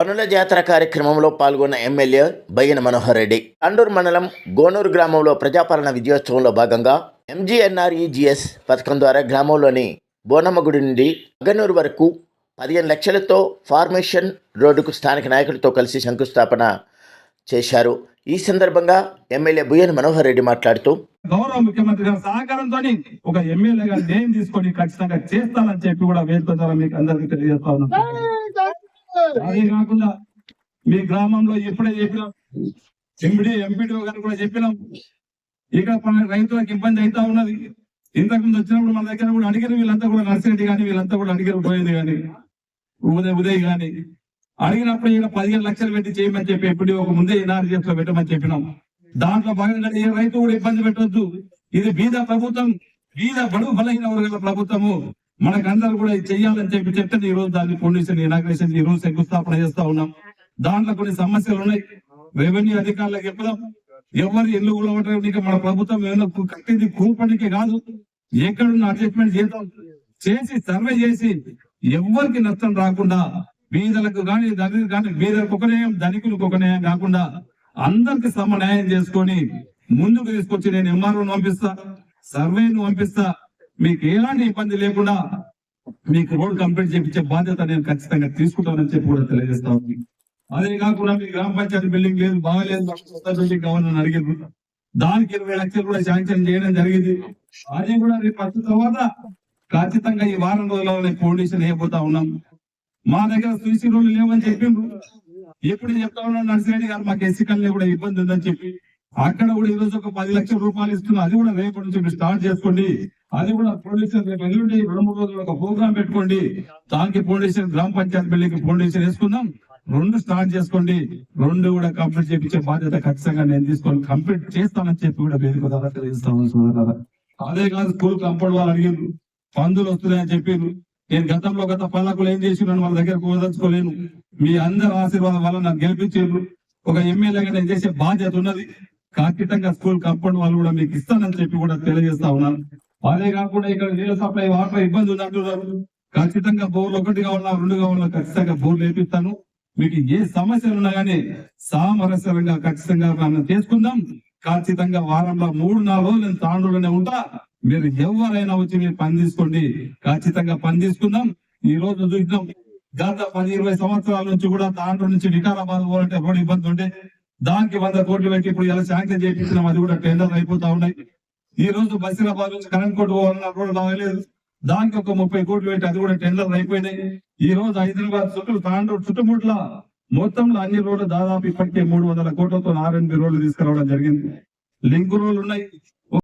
పనుల జాతర కార్యక్రమంలో పాల్గొన్న ఎమ్మెల్యే బయ్యన మనోహర్ రెడ్డి. అండూరు మండలం గోనూరు గ్రామంలో ప్రజాపాలన విజయోత్సవంలో భాగంగా ఎంజీఎన్ఆర్ఈజిఎస్ పథకం ద్వారా గ్రామంలోని బోనమ్మ గుడి నుండి అగనూరు వరకు పదిహేను లక్షలతో ఫార్మేషన్ రోడ్డుకు స్థానిక నాయకులతో కలిసి శంకుస్థాపన చేశారు. ఈ సందర్భంగా ఎమ్మెల్యే బుయ్యన మనోహర్ రెడ్డి మాట్లాడుతూ గౌరవ ముఖ్యమంత్రి గారి సహకారంతో ఒక ఎమ్మెల్యేగా నేమ్ తీసుకొని ఖచ్చితంగా చేస్తానని చెప్పి కూడా వేదిక ద్వారా మీకు అందరికీ తెలియజేస్తా అదే కాకుండా మీ గ్రామంలో ఇప్పుడే చెప్పినాం. ఎంపీడీ ఎంపీడీఓ గారు కూడా చెప్పినాం. ఇంకా రైతులకు ఇబ్బంది అవుతా ఉన్నది. ఇంతకు ముందు వచ్చినప్పుడు మన దగ్గర కూడా అడిగారు వీళ్ళంతా కూడా నర్సిరెడ్డి కానీ వీళ్ళంతా కూడా అడిగారు పోయింది కానీ ఉదయ్ ఉదయ్ కానీ అడిగినప్పుడు ఇక్కడ పదిహేను లక్షలు పెట్టి చేయమని చెప్పి ఎప్పుడు ఒక ముందే ఎన్ఆర్జీఎస్లో పెట్టమని చెప్పినాం. దాంట్లో భాగంగా ఏ రైతు కూడా ఇబ్బంది పెట్టొద్దు. ఇది బీద ప్రభుత్వం బీద బడుగు బలహీన వర్గాల ప్రభుత్వము. మనకందరూ కూడా ఇది చెయ్యాలని చెప్పి చెప్తే ఈ రోజు దాన్ని పొల్యూషన్ ఇనాగ్రేషన్ ఈ రోజు శంకుస్థాపన చేస్తా ఉన్నాం. దాంట్లో కొన్ని సమస్యలు ఉన్నాయి. రెవెన్యూ అధికారులకు చెప్పడం ఎవరు ఇల్లు కూడా మన ప్రభుత్వం ఏమైనా కట్టేది కట్టింది కాదు. ఎక్కడున్న అడ్జస్ట్మెంట్ చేద్దాం. చేసి సర్వే చేసి ఎవరికి నష్టం రాకుండా బీదలకు కానీ ధనికులకు కానీ బీదలకు ఒక న్యాయం ధనికులకు ఒక న్యాయం కాకుండా అందరికి సమ న్యాయం చేసుకొని ముందుకు తీసుకొచ్చి నేను ఎంఆర్ఓను పంపిస్తా సర్వేను పంపిస్తా మీకు ఎలాంటి ఇబ్బంది లేకుండా మీకు రోడ్ కంప్లీట్ చేయించే బాధ్యత నేను ఖచ్చితంగా తీసుకుంటానని చెప్పి కూడా తెలియజేస్తా ఉంది. అదే కాకుండా మీ గ్రామ పంచాయతీ బిల్డింగ్ లేదు బాగాలేదు మాకు కొత్త బిల్డింగ్ కావాలని అడిగారు దానికి ఇరవై లక్షలు కూడా శాంక్షన్ చేయడం జరిగింది. అది కూడా రేపు వచ్చిన తర్వాత ఖచ్చితంగా ఈ వారం రోజుల్లో ఫౌండేషన్ వేయబోతా ఉన్నాం. మా దగ్గర సూసీ రోడ్లు లేవని చెప్పిండ్రు. ఎప్పుడు చెప్తా ఉన్నాడు నర్సిరెడ్డి గారు మాకు ఎస్సీ కల్ని కూడా ఇబ్బంది ఉందని చెప్పి. అక్కడ కూడా ఈ రోజు ఒక పది లక్షల రూపాయలు ఇస్తున్నా. అది కూడా రేపటి నుంచి మీరు స్టార్ట్ చేసుకోండి. అది కూడా ఫౌండేషన్ రేపు ఎల్లుండి రెండు మూడు రోజులు ఒక ప్రోగ్రామ్ పెట్టుకోండి. దానికి ఫౌండేషన్ గ్రామ పంచాయతీ బిల్డింగ్ ఫౌండేషన్ వేసుకుందాం. రెండు స్టార్ట్ చేసుకోండి. రెండు కూడా కంప్లీట్ చేయించే బాధ్యత ఖచ్చితంగా నేను తీసుకొని కంప్లీట్ చేస్తానని చెప్పి కూడా వేదిక ద్వారా తెలియజేస్తాను అదే కాదు స్కూల్ కంపౌండ్ వాళ్ళు అడిగారు పందులు వస్తున్నాయని చెప్పారు నేను గతంలో గత పాలకులు ఏం చేసినాను వాళ్ళ దగ్గర కోదలుచుకోలేను మీ అందరి ఆశీర్వాదం వల్ల నన్ను గెలిపించారు ఒక ఎమ్మెల్యేగా నేను చేసే బాధ్యత ఉన్నది. ఖచ్చితంగా స్కూల్ కంపౌండ్ వాళ్ళు కూడా మీకు ఇస్తానని చెప్పి కూడా తెలియజేస్తా ఉన్నాను అదే కాకుండా ఇక్కడ నీళ్ళ సప్లై వాటర్ ఇబ్బంది ఉంది అంటున్నారు ఖచ్చితంగా బోర్లు ఒకటి కావాలన్నా రెండు కావాలన్నా ఖచ్చితంగా బోర్లు వేపిస్తాను. మీకు ఏ సమస్యలు ఉన్నా కానీ సామరస్యంగా ఖచ్చితంగా మనం చేసుకుందాం ఖచ్చితంగా వారంలో మూడు నాలుగు రోజులు నేను తాండూలోనే ఉంటా. మీరు ఎవరైనా వచ్చి మీరు పని తీసుకోండి. ఖచ్చితంగా పని తీసుకుందాం. ఈ రోజు చూద్దాం గత పది ఇరవై సంవత్సరాల నుంచి కూడా తాండ్రు నుంచి వికారాబాద్ పోవాలంటే రోడ్ ఇబ్బంది ఉండే. దానికి వంద కోట్లు పెట్టి ఇప్పుడు ఇలా శాంక్షన్ చేయించినాం అది కూడా టెండర్ అయిపోతా ఉన్నాయి. ఈ రోజు బసిరాబాద్ నుంచి కరెంట్ కోట్ పోవాలన్నా కూడా రాలేదు దానికి ఒక ముప్పై కోట్లు పెట్టి అది కూడా టెండర్ అయిపోయినాయి. ఈ రోజు హైదరాబాద్ చుట్టూ తాండూరు చుట్టుముట్ల మొత్తంలో అన్ని రోడ్లు దాదాపు ఇప్పటికే మూడు వందల కోట్లతో ఆర్ఎన్బి రోడ్లు తీసుకురావడం జరిగింది. లింక్ రోడ్లు ఉన్నాయి.